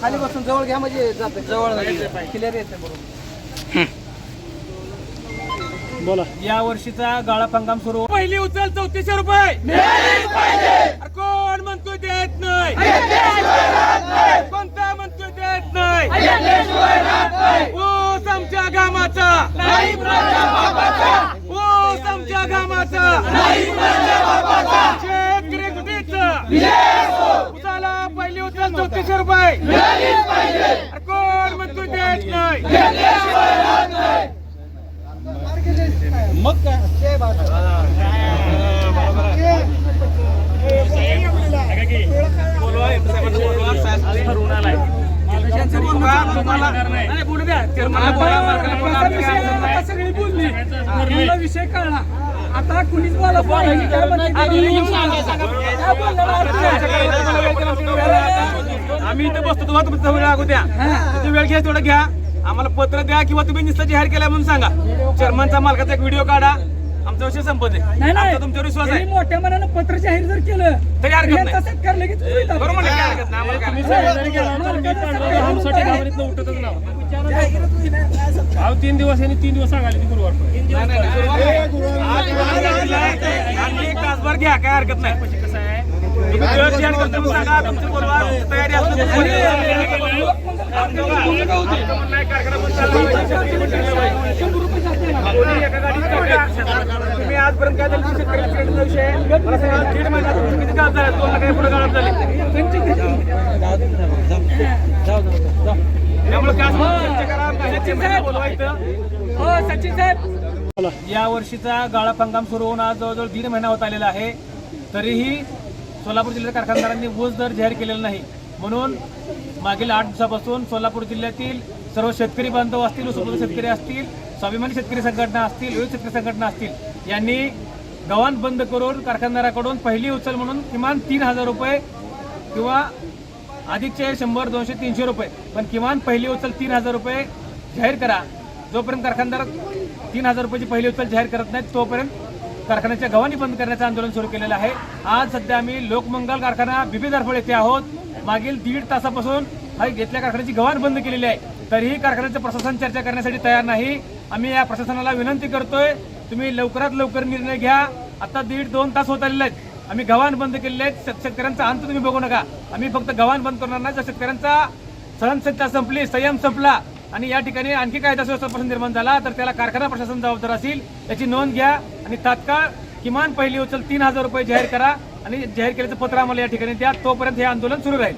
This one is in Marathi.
खाली बसून जवळ घ्या म्हणजे जाते जवळ क्लिअर येते बरोबर या वर्षीचा गाळा हंगाम सुरू. पहिली उचल चौतीसशे रुपये. कोण म्हणतोय देत नाही? कोणता म्हणतोय देत नाही? ऊस आमच्या गामाचा. आमच्या शेतकरी कुठेच उसाला पहिली उचल चौतीसशे रुपये कोण देत नाही मग विषय कळला. आता कुणीच म्हणते? आम्ही इथे बसतो. तुम्हाला तुमचा वेळ लागू द्या. किती वेळ घ्या तेवढं घ्या. आम्हाला पत्र द्या किंवा तुम्ही निस्ता जाहीर केला म्हणून सांगा. चेअरमनचा मालकाचा एक व्हिडिओ काढा. आमचा विषय संपत आहे नाही नाही. आमचा तुमच्यावर विश्वास आहे. मोठ्या मनानं पत्र जाहीर जर केलं तरी हरकत नाही. तसंच करलं की तुम्ही. बरोबर हरकत नाही, आम्हाला तीन दिवस यांनी तीन दिवस सांगाले ती गुरुवार तासभर घ्या काय हरकत नाही. कसं आहे? आजपर्यंत काय झालं क्रेडिटचा विषय आहे? दीड महिन्यात किती झाले दोन लाख पुढे झाले त्यामुळे काय हो. सचिन साहेब. या वर्षीचा गाळप हंगाम सुरू होऊन आज जवळजवळ दीड महिना होत आलेला आहे. तरीही सोलापूर जिल्ह्याच्या कारखानदारांनी ऊस दर जाहीर केलेला नाही. म्हणून मागील आठ दिवसापासून सोलापूर जिल्ह्यातील सर्व शेतकरी बांधव असतील ऊसोपत शेतकरी असतील स्वाभिमानी शेतकरी संघटना असतील विविध शेतकरी संघटना असतील यांनी गव्हाण बंद करून कारखानदाराकडून पहिली उचल म्हणून किमान तीन हजार रुपये किंवा अधिकचे शंभर दोनशे तीनशे रुपये. पण किमान पहिली उचल तीन हजार रुपये जाहीर करा. जोपर्यंत कारखानदार तीन हजार रुपयाची पहिली उचल जाहीर करत नाहीत तोपर्यंत कारखान्याच्या गव्हाणी बंद करण्याचं आंदोलन सुरू केलेलं आहे. आज सध्या आम्ही लोकमंगल कारखाना बिबी दारफळ येथे आहोत. मागील दीड तासापासून हा घेतल्या कारखान्याची गव्हाण बंद केलेली आहे. तरीही कारखान्याचं प्रशासन चर्चा करण्यासाठी तयार नाही. आम्ही या प्रशासनाला विनंती करतोय तुम्ही लवकरात लवकर निर्णय घ्या. आता दीड दोन तास होत आलेले आहेत. आम्ही गव्हाण बंद केलेले आहेत. शेतकऱ्यांचा अंत तुम्ही बघू नका. आम्ही फक्त गव्हाण बंद करणार नाही. जर शेतकऱ्यांचा सणसत्ता संपली संयम संपला आणि या ठिकाणी आणखी कायदा सुव्यवस्था प्रश्न निर्माण झाला तर त्याला कारखाना प्रशासन जबाबदार असेल याची नोंद घ्या आणि तात्काळ किमान पहिली उचल तीन हजार रुपये जाहीर करा आणि जाहीर केल्याचं पत्र आम्हाला या ठिकाणी द्या. तोपर्यंत हे आंदोलन सुरू राहील.